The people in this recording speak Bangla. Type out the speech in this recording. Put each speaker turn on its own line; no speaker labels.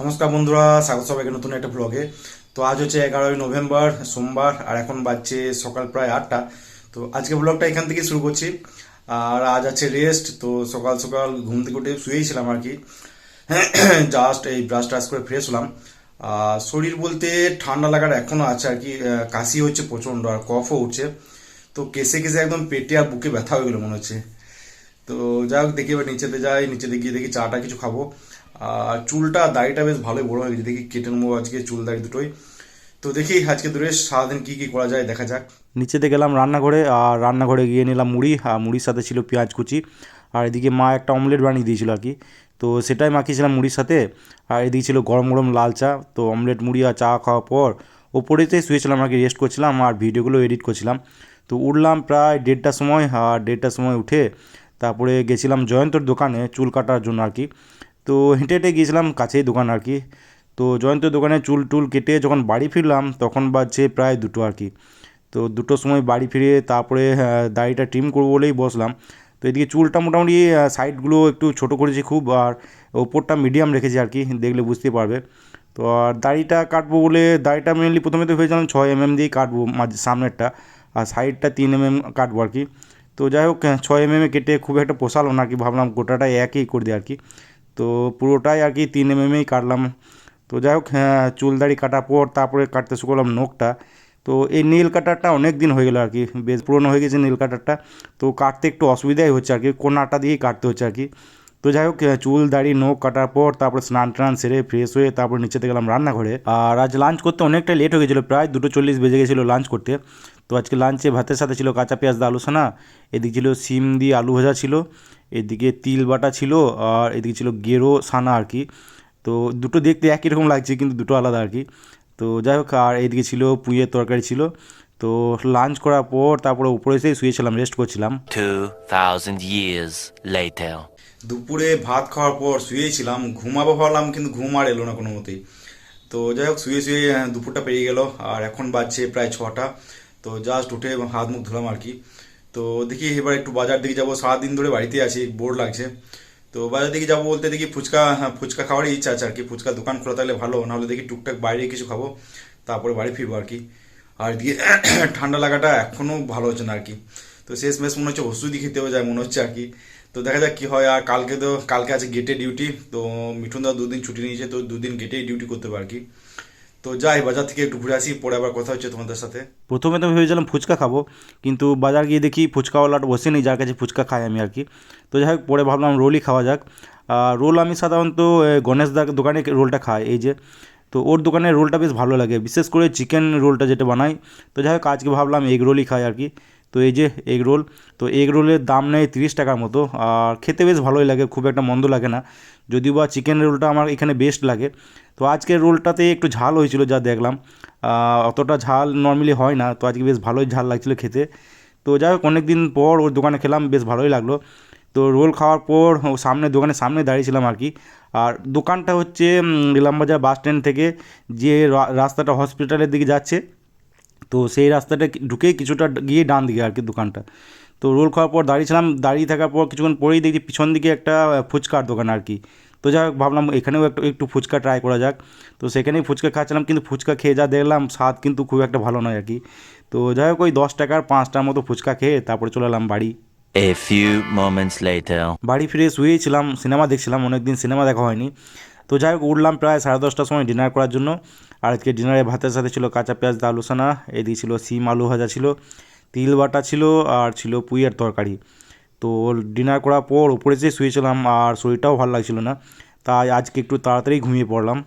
নমস্কার বন্ধুরা, স্বাগত সবাইকে নতুন একটা ব্লগে তো আজ হচ্ছে এগারোই নভেম্বর, সোমবার, আর এখন বাজছে সকাল প্রায় আটটা। তো আজকে ব্লগটা এখান থেকে শুরু করছি। আর আজ আছে রেস্ট তো সকাল সকাল ঘুম থেকে উঠে শুয়েছিলাম আর কি। জাস্ট এই ব্রাশ টাশ করে ফ্রেশ হলাম। শরীর বলতে ঠান্ডা লাগার এখনও আছে আর কি কাশি হচ্ছে প্রচণ্ড আর কফও উঠছে। তো কেসে কেসে একদম পেটে আর বুকে ব্যথা হয়ে গেলো মনে হচ্ছে। তো যাই হোক, দেখি এবার নিচেতে যাই, নিচেতে গিয়ে দেখি চাটা কিছু খাব। চুলটা দাড়িটা বেশ ভালোই বড় হয়ে গেছে। দেখি কেটে নেব আজকে চুল দাড়ি দুটোই। তো দেখি আজকে দূরে সারাদিন কি কি করা যায়, দেখা যাক। নিচেতে গেলাম রান্নাঘরে, আর রান্নাঘরে গিয়ে নিলাম মুড়ি, আর মুড়ির সাথে ছিল পেঁয়াজ কুচি। আর এদিকে মা একটা অমলেট বানিয়ে দিয়েছিল আর কি। তো সেটাই মাখিয়েছিলাম মুড়ির সাথে। আর এদিকে ছিল গরম গরম লাল চা। তো অমলেট, মুড়ি আর চা খাওয়ার পর ওপরেতে শুয়েছিলাম আর কি রেস্ট করছিলাম আর ভিডিওগুলো এডিট করছিলাম। তো উঠলাম প্রায় দেড়টার সময়, আর দেড়টার সময় উঠে তারপরে গেছিলাম জয়ন্তর দোকানে চুল কাটার জন্য আর কি। তো হেঁটে হেঁটে গিয়েছিলাম কাছেই দোকান আর কি। তো জয়ন্তর দোকানে চুল টুল কেটে যখন বাড়ি ফিরলাম, তখন বাজছে প্রায় দুটো আর কি। তো দুটোর সময় বাড়ি ফিরে তারপরে দাড়িটা ট্রিম করব বলেই বসলাম। তো এদিকে চুলটা মোটামুটি সাইডগুলো একটু ছোট করেছি খুব, আর ওপরটা মিডিয়াম রেখেছি আর কি, দেখলে বুঝতে পারবে। তো আর দাড়িটা কাটবো বলে, দাড়িটা মেনলি প্রথমে তো ভেবেছিলাম ছয় এম এম দিয়েই কাটবো মাঝ, সামনেরটা, আর সাইডটা তিন এম এম কাটবো আর কি। তো যাই হোক ছয় এম এম কেটে খুব একটা পোষালো না কি, ভাবলাম গোটাটা একই করে দিই আর কি। তো পুরোটাই আর কি তিন এম এমই কাটলাম। তো যাই হোক হ্যাঁ চুল দাড়ি কাটার পর তারপরে কাটতে শুরু করলাম নখটা। তো এই নীল কাটারটা অনেক দিন হয়ে গেলো আর কি, বেশ পুরনো হয়ে গেছে নীল কাটারটা। তো কাটতে একটু অসুবিধাই হচ্ছে আর কি, কোনাটা দিয়েই কাটতে হচ্ছে আর কি। তো যাই হোক চুল, দাড়ি, নখ কাটার পর তারপরে স্নান টান সেরে ফ্রেশ হয়ে তারপরে নিচেতে গেলাম রান্নাঘরে। আর আজ লাঞ্চ করতে অনেকটা লেট হয়ে গেছিল, প্রায় দুটো চল্লিশ বেজে গেছিল লাঞ্চ করতে। তো আজকে লাঞ্চে ভাতের সাথে ছিল কাঁচা পেঁয়াজ দা আলু সানা এদিকে ছিল সিম দিয়ে আলু ভাজা ছিল। এদিকে তিল বাটা ছিল আর এদিকে ছিল গেরো সানা আর কি। তো দুটো দেখতে একই রকম লাগছে কিন্তু দুটো আলাদা আর কি। তো যাই হোক আর এইদিকে ছিল পুঁয়ের তরকারি ছিল। তো লাঞ্চ করার পর তারপরে উপরে এসেই শুয়েছিলাম রেস্ট করছিলাম।
2,000 years later.
দুপুরে ভাত খাওয়ার পর শুয়েছিলাম ঘুমাবো ভাবলাম কিন্তু ঘুম আর এলো না কোনো মতেই। তো যাই হোক শুয়ে শুয়ে দুপুরটা পেরিয়ে গেল আর এখন বাজছে প্রায় ছটা। তো জাস্ট উঠে হাত মুখ ধুলাম আর কি। তো দেখি এবার একটু বাজার দিকে যাব সারাদিন ধরে বাড়িতে আছি বোর লাগছে। তো বাজার দিকে যাব বলতে দেখি ফুচকা হ্যাঁ, ফুচকা খাওয়ারই ইচ্ছা আছে আর কি। ফুচকা দোকান খোলা থাকলে ভালো নাহলে দেখি টুকটাক বাইরে কিছু খাব তারপরে বাড়ি ফিরবো আর কি। আর দিয়ে ঠান্ডা লাগাটা এখনও ভালো হচ্ছে না আর কি। তো শেষ মেশ মনে হচ্ছে ওষুধই খেতে হবে যায় মনে হচ্ছে আর কি। তো দেখা যাক কী হয় আর কালকে তো কালকে আছে গেটে ডিউটি তো মিঠুন দা দুদিন ছুটি নিয়েছে তো দুদিন গেটেই ডিউটি করতে পারে আর কি। তো যাই, বাজার থেকে একটু ঘুরে আসি, পরে আবার কথা হচ্ছে তোমাদের সাথে। প্রথমে তো ভেবেছিলাম ফুচকা খাব, কিন্তু বাজার গিয়ে দেখি ফুচকাওয়ালাটা বসে নেই, যার কাছে ফুচকা খাই আমি আর কি। তো যাই হোক, পরে ভাবলাম রোলই খাওয়া যাক। রোল আমি সাধারণত গণেশদার গণেশ দার দোকানে রোলটা খাই, এই যে। তো ওর দোকানের রোলটা বেশ ভালো লাগে, বিশেষ করে চিকেন রোলটা যেটা বানাই। তো যাই হোক, আজকে ভাবলাম এগ রোলই খাই আর কি। তো এই যে এগ রোল তো এগ রোলের দাম নেয় তিরিশ টাকার মতো আর খেতে বেশ ভালোই লাগে খুব একটা মন্দ লাগে না। যদিও বা চিকেন রোলটা আমার এখানে বেস্ট লাগে। তো আজকের রোলটাতে একটু ঝাল হয়েছিল যা দেখলাম। অতটা ঝাল নর্মালি হয় না তো আজকে বেশ ভালোই ঝাল লাগছিল খেতে। তো যাই হোক অনেক দিন পর ওর দোকানে খেলাম বেশ ভালোই লাগল। তো রোল খাওয়ার পর ও সামনে দোকানের সামনে দাঁড়িয়েছিলাম আর কি। আর দোকানটা হচ্ছে উম, ইলামবাজার বাস স্ট্যান্ড থেকে যে রাস্তাটা হসপিটালের দিকে যাচ্ছে তো সেই রাস্তাটা কি- ঢুকেই কিছুটা গিয়ে ডান দিকে আর কি দোকানটা। তো রোল খাওয়ার পর দাঁড়িয়েছিলাম দাঁড়িয়ে থাকার পর কিছুক্ষণ পরেই দেখি পিছন দিকে একটা ফুচকার দোকান আর কি। তো যাই হোক ভাবলাম এখানেও একটু একটু ফুচকা ট্রাই করা যাক। তো সেখানেই ফুচকা খাচ্ছিলাম কিন্তু ফুচকা খেয়ে যা দেখলাম স্বাদ কিন্তু খুব একটা ভালো নয় আর কি। তো যাই হোক ওই দশ টাকার পাঁচটার মতো ফুচকা খেয়ে তারপরে চলে এলাম বাড়ি।
A few moments later.
বাড়ি ফিরে শুয়েছিলাম সিনেমা দেখছিলাম অনেকদিন সিনেমা দেখা হয়নি। তো যাই হোক, উঠলাম প্রায় সাড়ে দশটার সময় ডিনার করার জন্য। আর আজকে ডিনারে ভাতের সাথে ছিল কাঁচা পেঁয়াজ, দা আলু সানা এদিকে ছিল সিম, আলু ভাজা ছিল, তিল বাটা ছিল, আর ছিল পুইয়ের তরকারি। তো ডিনার করার পর উপরে যেয়ে শুয়েছিলাম আর শরীরটাও ভালো লাগছিল না, তাই আজকে একটু তাড়াতাড়ি ঘুমিয়ে পড়লাম।